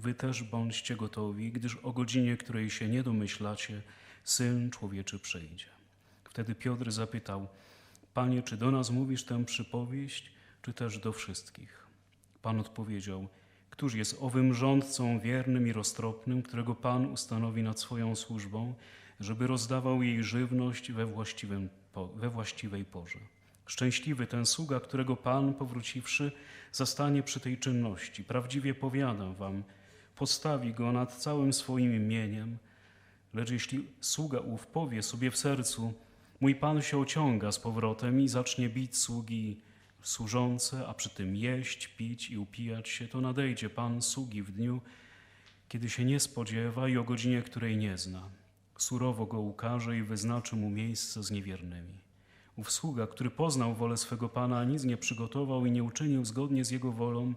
wy też bądźcie gotowi, gdyż o godzinie, której się nie domyślacie, Syn Człowieczy przyjdzie. Wtedy Piotr zapytał, Panie, czy do nas mówisz tę przypowieść, czy też do wszystkich? Pan odpowiedział, Któż jest owym rządcą wiernym i roztropnym, którego Pan ustanowi nad swoją służbą, żeby rozdawał jej żywność we, właściwym, we właściwej porze? Szczęśliwy ten sługa, którego Pan, powróciwszy, zastanie przy tej czynności. Prawdziwie powiadam wam, postawi go nad całym swoim imieniem, lecz jeśli sługa ów powie sobie w sercu, mój Pan się ociąga z powrotem i zacznie bić sługi służące, a przy tym jeść, pić i upijać się, to nadejdzie Pan sługi w dniu, kiedy się nie spodziewa i o godzinie, której nie zna. Surowo go ukaże i wyznaczy mu miejsce z niewiernymi. Ów sługa, który poznał wolę swego Pana, nic nie przygotował i nie uczynił zgodnie z jego wolą,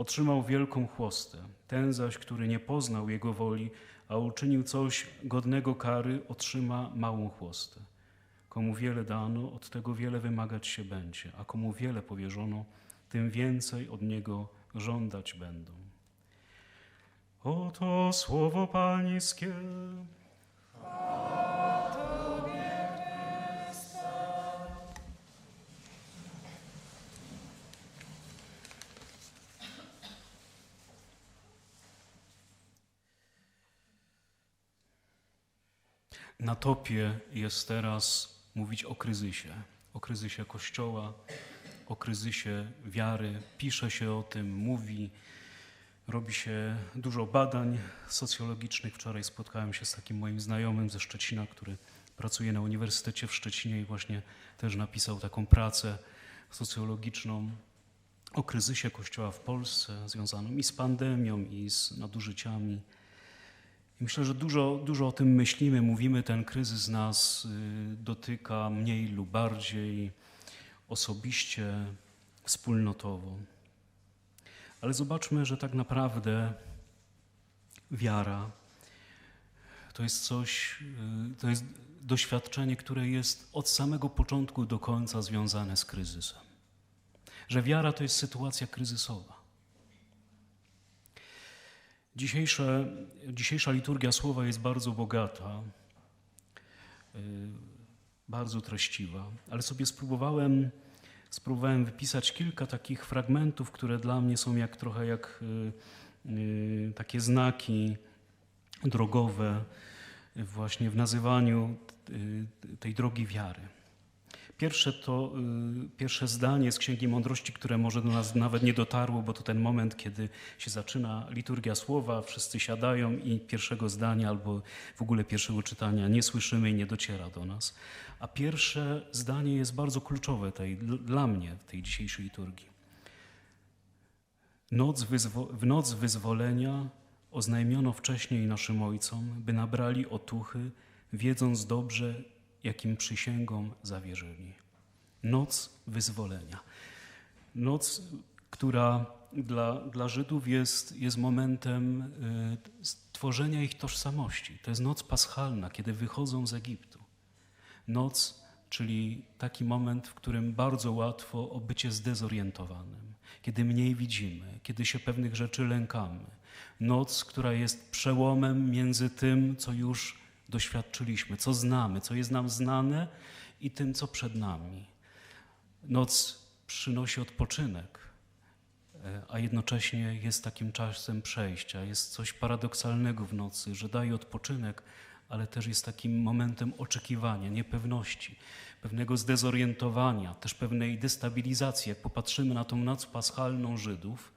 otrzymał wielką chłostę. Ten zaś, który nie poznał jego woli, a uczynił coś godnego kary, otrzyma małą chłostę. Komu wiele dano, od tego wiele wymagać się będzie, a komu wiele powierzono, tym więcej od niego żądać będą. Oto słowo Pańskie. Na topie jest teraz mówić o kryzysie, o kryzysie Kościoła, o kryzysie wiary. Pisze się o tym, mówi, robi się dużo badań socjologicznych. Wczoraj spotkałem się z takim moim znajomym ze Szczecina, który pracuje na Uniwersytecie w Szczecinie i właśnie też napisał taką pracę socjologiczną o kryzysie Kościoła w Polsce, związanym i z pandemią, i z nadużyciami. I myślę, że dużo, dużo o tym myślimy, mówimy, ten kryzys nas y, dotyka mniej lub bardziej osobiście, wspólnotowo. Ale zobaczmy, że tak naprawdę wiara to jest coś, y, to jest doświadczenie, które jest od samego początku do końca związane z kryzysem. Że wiara to jest sytuacja kryzysowa. Dzisiejsze, dzisiejsza liturgia słowa jest bardzo bogata, y, bardzo treściwa, ale sobie spróbowałem, spróbowałem wypisać kilka takich fragmentów, które dla mnie są jak trochę jak y, y, takie znaki drogowe właśnie w nazywaniu tej drogi wiary. Pierwsze to y, pierwsze zdanie z Księgi Mądrości, które może do nas nawet nie dotarło, bo to ten moment, kiedy się zaczyna liturgia słowa, wszyscy siadają i pierwszego zdania albo w ogóle pierwszego czytania nie słyszymy i nie dociera do nas. A pierwsze zdanie jest bardzo kluczowe tej, dla mnie w tej dzisiejszej liturgii. Noc w noc wyzwolenia oznajmiono wcześniej naszym ojcom, by nabrali otuchy, wiedząc dobrze, jakim przysięgom zawierzyli. Noc wyzwolenia. Noc, która dla, dla Żydów jest, jest momentem y, stworzenia ich tożsamości. To jest noc paschalna, kiedy wychodzą z Egiptu. Noc, czyli taki moment, w którym bardzo łatwo o bycie zdezorientowanym, kiedy mniej widzimy, kiedy się pewnych rzeczy lękamy. Noc, która jest przełomem między tym, co już doświadczyliśmy, co znamy, co jest nam znane i tym, co przed nami. Noc przynosi odpoczynek, e, a jednocześnie jest takim czasem przejścia. Jest coś paradoksalnego w nocy, że daje odpoczynek, ale też jest takim momentem oczekiwania, niepewności, pewnego zdezorientowania, też pewnej destabilizacji. Jak popatrzymy na tą noc paschalną Żydów,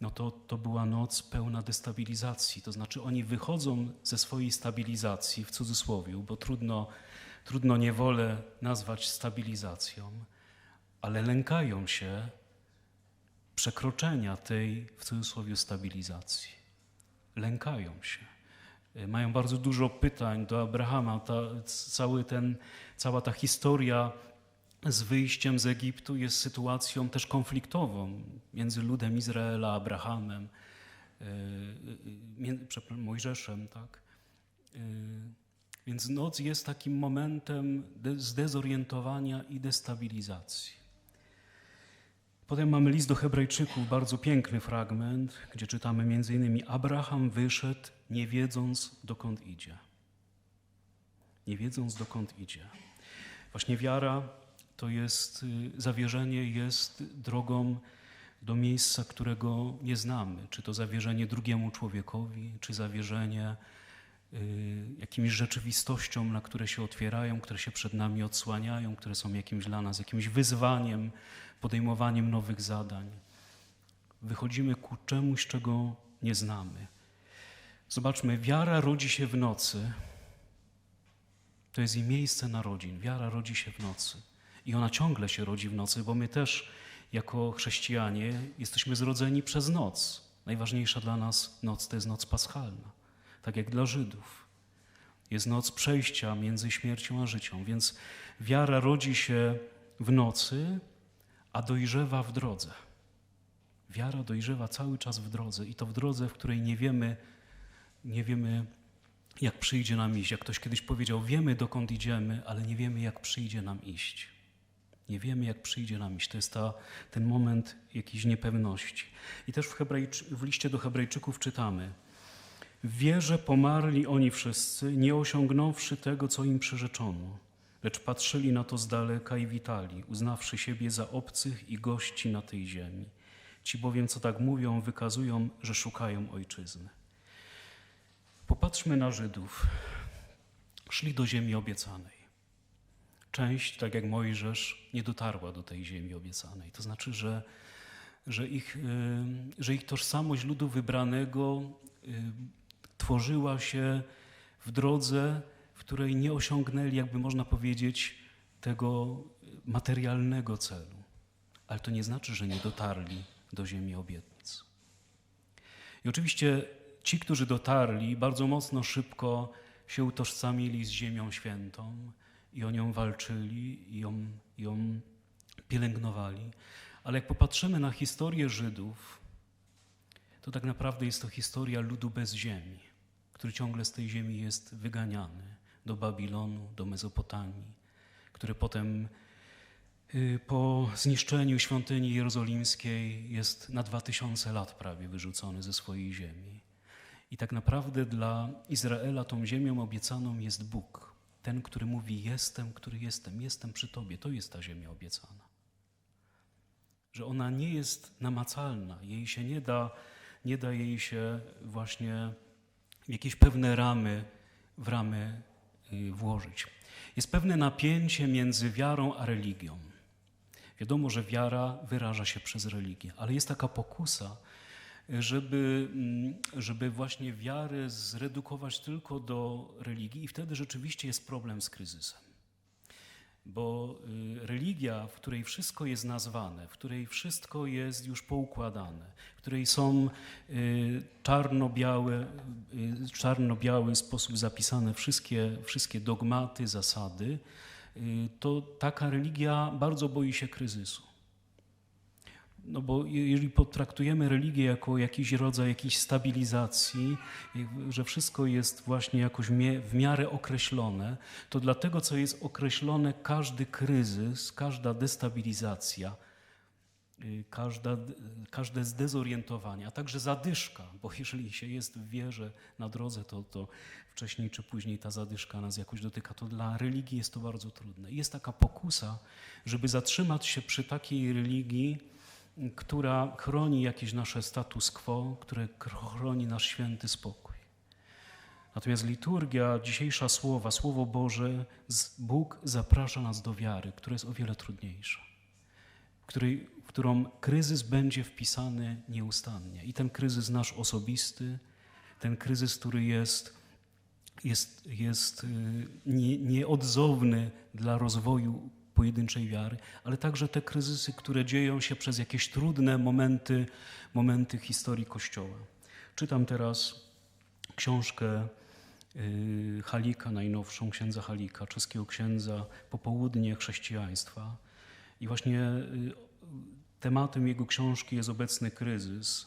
no to to była noc pełna destabilizacji. To znaczy oni wychodzą ze swojej stabilizacji, w cudzysłowie, bo trudno, trudno niewolę nazwać stabilizacją, ale lękają się przekroczenia tej, w cudzysłowie, stabilizacji. Lękają się. Mają bardzo dużo pytań do Abrahama. Ta, cały ten, cała ta historia z wyjściem z Egiptu jest sytuacją też konfliktową między ludem Izraela, Abrahamem, yy, yy, przepraszam, Mojżeszem, tak? Więc noc jest takim momentem de- zdezorientowania i destabilizacji. Potem mamy list do Hebrajczyków, bardzo piękny fragment, gdzie czytamy między innymi Abraham wyszedł, nie wiedząc dokąd idzie. Nie wiedząc dokąd idzie. Właśnie wiara to jest, y, zawierzenie jest drogą do miejsca, którego nie znamy. Czy to zawierzenie drugiemu człowiekowi, czy zawierzenie y, jakimś rzeczywistościom, na które się otwierają, które się przed nami odsłaniają, które są jakimś dla nas jakimś wyzwaniem, podejmowaniem nowych zadań. Wychodzimy ku czemuś, czego nie znamy. Zobaczmy, wiara rodzi się w nocy. To jest jej miejsce narodzin. Wiara rodzi się w nocy. I ona ciągle się rodzi w nocy, bo my też jako chrześcijanie jesteśmy zrodzeni przez noc. Najważniejsza dla nas noc to jest noc paschalna, tak jak dla Żydów. Jest noc przejścia między śmiercią a życiem, więc wiara rodzi się w nocy, a dojrzewa w drodze. Wiara dojrzewa cały czas w drodze i to w drodze, w której nie wiemy, nie wiemy, jak przyjdzie nam iść. Jak ktoś kiedyś powiedział, wiemy dokąd idziemy, ale nie wiemy, jak przyjdzie nam iść. Nie wiemy, jak przyjdzie nam iść. To jest ta, ten moment jakiejś niepewności. I też w, w liście do Hebrajczyków czytamy: W wierze pomarli oni wszyscy, nie osiągnąwszy tego, co im przyrzeczono, lecz patrzyli na to z daleka i witali, uznawszy siebie za obcych i gości na tej ziemi. Ci bowiem, co tak mówią, wykazują, że szukają ojczyzny. Popatrzmy na Żydów. Szli do ziemi obiecanej. Część, tak jak Mojżesz, nie dotarła do tej ziemi obiecanej. To znaczy, że, że, ich, y, że ich tożsamość ludu wybranego y, tworzyła się w drodze, w której nie osiągnęli, jakby można powiedzieć, tego materialnego celu. Ale to nie znaczy, że nie dotarli do ziemi obietnic. I oczywiście ci, którzy dotarli, bardzo mocno szybko się utożsamili z Ziemią Świętą i o nią walczyli, i ją, ją pielęgnowali. Ale jak popatrzymy na historię Żydów, to tak naprawdę jest to historia ludu bez ziemi, który ciągle z tej ziemi jest wyganiany do Babilonu, do Mezopotamii, który potem y, po zniszczeniu świątyni jerozolimskiej jest na dwa tysiące lat prawie wyrzucony ze swojej ziemi. I tak naprawdę dla Izraela tą ziemią obiecaną jest Bóg. Ten, który mówi: Jestem, który jestem, jestem przy Tobie. To jest ta ziemia obiecana. Że ona nie jest namacalna, jej się nie da, nie da jej się właśnie jakieś pewne ramy, w ramy y, włożyć. Jest pewne napięcie między wiarą a religią. Wiadomo, że wiara wyraża się przez religię, ale jest taka pokusa, żeby, mm, żeby właśnie wiarę zredukować tylko do religii i wtedy rzeczywiście jest problem z kryzysem. Bo y, religia, w której wszystko jest nazwane, w której wszystko jest już poukładane, w której są y, czarno-białe, y, czarno-biały sposób zapisane wszystkie, wszystkie dogmaty, zasady, to taka religia bardzo boi się kryzysu. No bo jeżeli potraktujemy religię jako jakiś rodzaj jakiejś stabilizacji, że wszystko jest właśnie jakoś w miarę określone, to dla tego, co jest określone, każdy kryzys, każda destabilizacja, y, każda, każde zdezorientowanie, a także zadyszka, bo jeżeli się jest w wierze na drodze, to, to wcześniej czy później ta zadyszka nas jakoś dotyka, to dla religii jest to bardzo trudne. Jest taka pokusa, żeby zatrzymać się przy takiej religii, która chroni jakieś nasze status quo, które chroni nasz święty spokój. Natomiast liturgia, dzisiejsza słowa, Słowo Boże, Bóg zaprasza nas do wiary, która jest o wiele trudniejsza, w, której, w którą kryzys będzie wpisany nieustannie. I ten kryzys nasz osobisty, ten kryzys, który jest, jest, jest y, nie, nieodzowny dla rozwoju pojedynczej wiary, ale także te kryzysy, które dzieją się przez jakieś trudne momenty, momenty historii Kościoła. Czytam teraz książkę y, Halika, najnowszą księdza Halika, czeskiego księdza Popołudnie chrześcijaństwa. I właśnie y, tematem jego książki jest obecny kryzys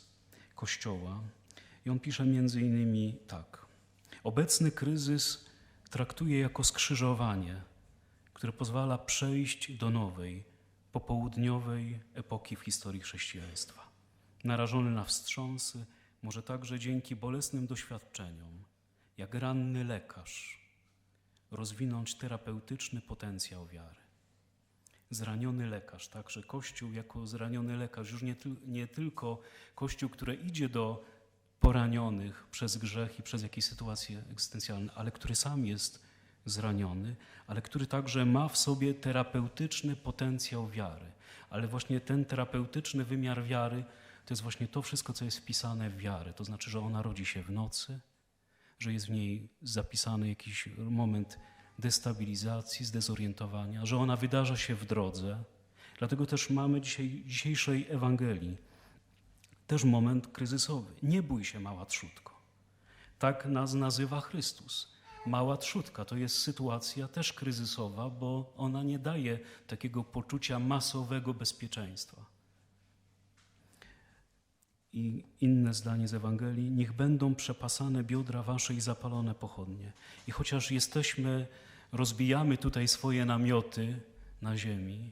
Kościoła. I on pisze między innymi tak. Obecny kryzys traktuje jako skrzyżowanie które pozwala przejść do nowej, popołudniowej epoki w historii chrześcijaństwa. Narażony na wstrząsy, może także dzięki bolesnym doświadczeniom, jak ranny lekarz, rozwinąć terapeutyczny potencjał wiary. Zraniony lekarz, także Kościół jako zraniony lekarz, już nie, nie tylko Kościół, który idzie do poranionych przez grzech i przez jakieś sytuacje egzystencjalne, ale który sam jest zraniony, ale który także ma w sobie terapeutyczny potencjał wiary. Ale właśnie ten terapeutyczny wymiar wiary to jest właśnie to wszystko, co jest wpisane w wiarę. To znaczy, że ona rodzi się w nocy, że jest w niej zapisany jakiś moment destabilizacji, zdezorientowania, że ona wydarza się w drodze. Dlatego też mamy dzisiaj, dzisiejszej Ewangelii też moment kryzysowy. Nie bój się, mała trzutko. Tak nas nazywa Chrystus. Mała trzutka to jest sytuacja też kryzysowa, bo ona nie daje takiego poczucia masowego bezpieczeństwa. I inne zdanie z Ewangelii: Niech będą przepasane biodra wasze i zapalone pochodnie. I chociaż jesteśmy, rozbijamy tutaj swoje namioty na ziemi,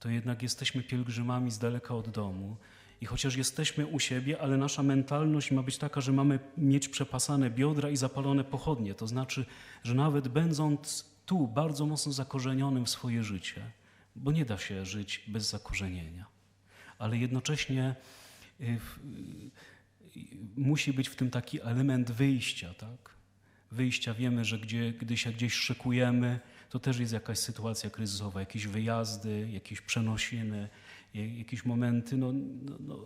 to jednak jesteśmy pielgrzymami z daleka od domu. I chociaż jesteśmy u siebie, ale nasza mentalność ma być taka, że mamy mieć przepasane biodra i zapalone pochodnie. To znaczy, że nawet będąc tu bardzo mocno zakorzenionym w swoje życie, bo nie da się żyć bez zakorzenienia, ale jednocześnie y, y, musi być w tym taki element wyjścia, tak? Wyjścia wiemy, że gdzie, gdy się gdzieś szykujemy, to też jest jakaś sytuacja kryzysowa, jakieś wyjazdy, jakieś przenosiny, jakieś momenty, no, no, no,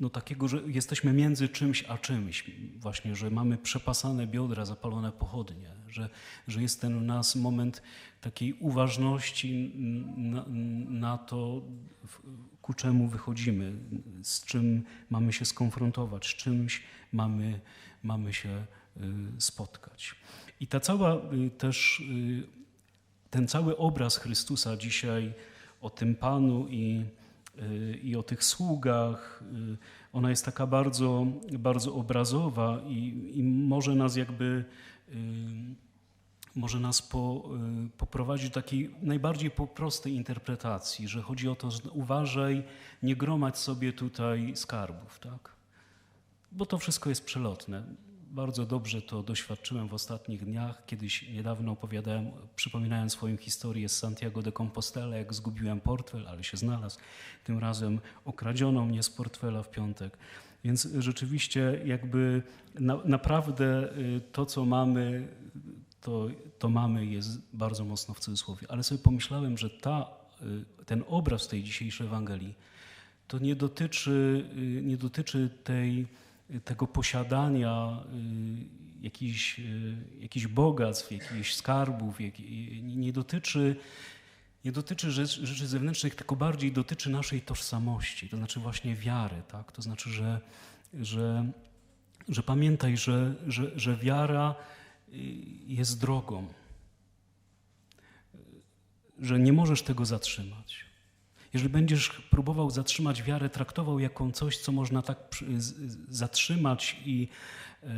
no takiego, że jesteśmy między czymś a czymś, właśnie, że mamy przepasane biodra, zapalone pochodnie, że, że jest ten nas moment takiej uważności na, na to, ku czemu wychodzimy, z czym mamy się skonfrontować, z czymś mamy, mamy się y, spotkać. I ta cała y, też, y, ten cały obraz Chrystusa dzisiaj o tym Panu i, y, i o tych sługach, y, ona jest taka bardzo, bardzo obrazowa i, i może nas jakby y, może nas po, poprowadzić do takiej najbardziej prostej interpretacji, że chodzi o to, że uważaj, nie gromadź sobie tutaj skarbów, tak? Bo to wszystko jest przelotne. Bardzo dobrze to doświadczyłem w ostatnich dniach. Kiedyś niedawno opowiadałem, przypominałem swoją historię z Santiago de Compostela, jak zgubiłem portfel, ale się znalazł. Tym razem okradziono mnie z portfela w piątek. Więc rzeczywiście jakby na, naprawdę y, to, co mamy, to, to mamy jest bardzo mocno w cudzysłowie. Ale sobie pomyślałem, że ta, y, ten obraz tej dzisiejszej Ewangelii to nie dotyczy, y, nie dotyczy tej, tego posiadania y, jakichś, y, jakichś bogactw, jakichś skarbów, jak, y, nie dotyczy, nie dotyczy rzeczy, rzeczy zewnętrznych, tylko bardziej dotyczy naszej tożsamości, to znaczy właśnie wiary. Tak? To znaczy, że, że, że pamiętaj, że, że, że wiara jest drogą, że nie możesz tego zatrzymać. Jeżeli będziesz próbował zatrzymać wiarę, traktował jako coś, co można tak zatrzymać i, e,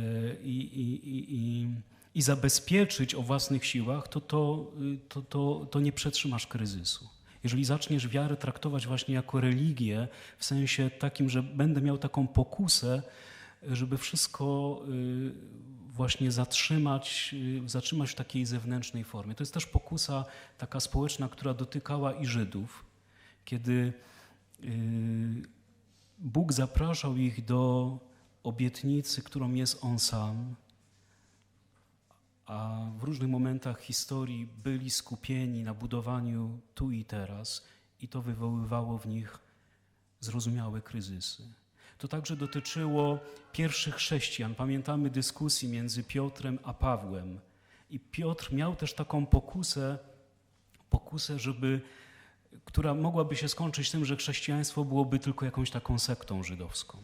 i, i, i, i, i zabezpieczyć o własnych siłach, to, to, y, to, to, to nie przetrzymasz kryzysu. Jeżeli zaczniesz wiarę traktować właśnie jako religię, w sensie takim, że będę miał taką pokusę, żeby wszystko y, właśnie zatrzymać, y, zatrzymać w takiej zewnętrznej formie. To jest też pokusa taka społeczna, która dotykała i Żydów, kiedy y, Bóg zapraszał ich do obietnicy, którą jest On sam, a w różnych momentach historii byli skupieni na budowaniu tu i teraz i to wywoływało w nich zrozumiałe kryzysy. To także dotyczyło pierwszych chrześcijan. Pamiętamy dyskusji między Piotrem a Pawłem. I Piotr miał też taką pokusę, pokusę, żeby, która mogłaby się skończyć tym, że chrześcijaństwo byłoby tylko jakąś taką sektą żydowską.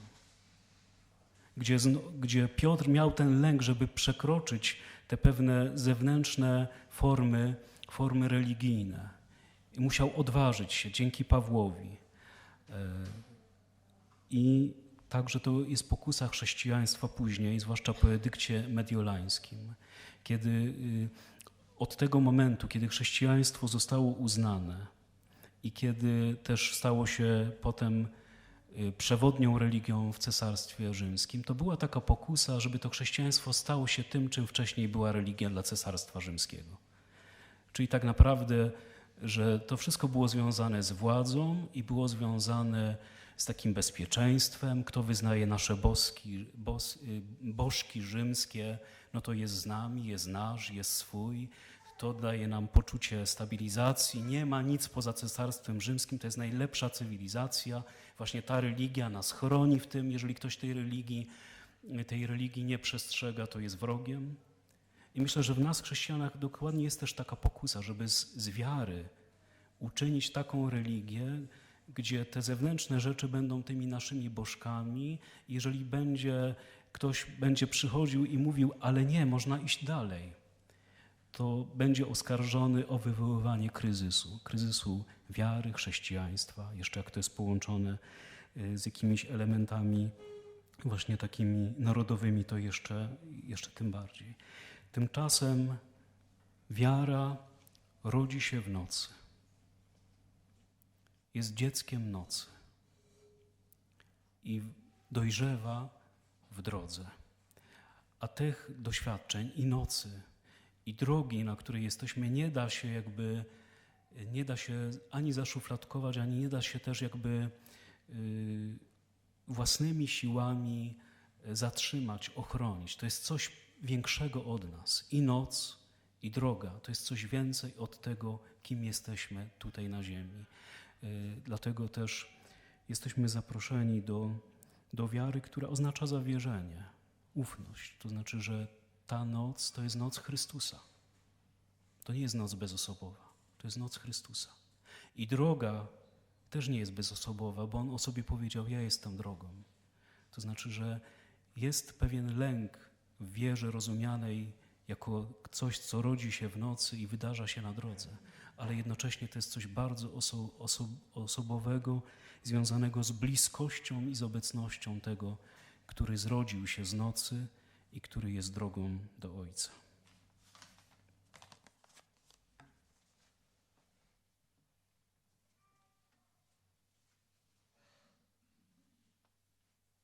Gdzie, gdzie Piotr miał ten lęk, żeby przekroczyć te pewne zewnętrzne formy, formy religijne. I musiał odważyć się dzięki Pawłowi. E, I także to jest pokusa chrześcijaństwa później, zwłaszcza po edykcie mediolańskim, kiedy y, od tego momentu, kiedy chrześcijaństwo zostało uznane i kiedy też stało się potem y, przewodnią religią w Cesarstwie Rzymskim, to była taka pokusa, żeby to chrześcijaństwo stało się tym, czym wcześniej była religia dla Cesarstwa Rzymskiego. Czyli tak naprawdę, że to wszystko było związane z władzą i było związane z takim bezpieczeństwem. Kto wyznaje nasze boski, bos, y, bożki rzymskie, no to jest z nami, jest nasz, jest swój. To daje nam poczucie stabilizacji. Nie ma nic poza Cesarstwem Rzymskim. To jest najlepsza cywilizacja. Właśnie ta religia nas chroni w tym. Jeżeli ktoś tej religii, tej religii nie przestrzega, to jest wrogiem. I myślę, że w nas, chrześcijanach, dokładnie jest też taka pokusa, żeby z, z wiary uczynić taką religię, gdzie te zewnętrzne rzeczy będą tymi naszymi bożkami. Jeżeli będzie ktoś będzie przychodził i mówił, ale nie, można iść dalej, to będzie oskarżony o wywoływanie kryzysu, kryzysu wiary, chrześcijaństwa, jeszcze jak to jest połączone y, z jakimiś elementami właśnie takimi narodowymi, to jeszcze, jeszcze tym bardziej. Tymczasem wiara rodzi się w nocy. Jest dzieckiem nocy i dojrzewa w drodze. A tych doświadczeń i nocy, i drogi, na której jesteśmy, nie da się jakby, nie da się ani zaszufladkować, ani nie da się też jakby y, własnymi siłami zatrzymać, ochronić. To jest coś większego od nas. I noc, i droga to jest coś więcej od tego, kim jesteśmy tutaj na Ziemi. Y, Dlatego też jesteśmy zaproszeni do, do wiary, która oznacza zawierzenie, ufność. To znaczy, że ta noc to jest noc Chrystusa. To nie jest noc bezosobowa, to jest noc Chrystusa. I droga też nie jest bezosobowa, bo On o sobie powiedział: Ja jestem drogą. To znaczy, że jest pewien lęk w wierze rozumianej jako coś, co rodzi się w nocy i wydarza się na drodze, ale jednocześnie to jest coś bardzo oso, oso, osobowego, związanego z bliskością i z obecnością tego, który zrodził się z nocy i który jest drogą do Ojca.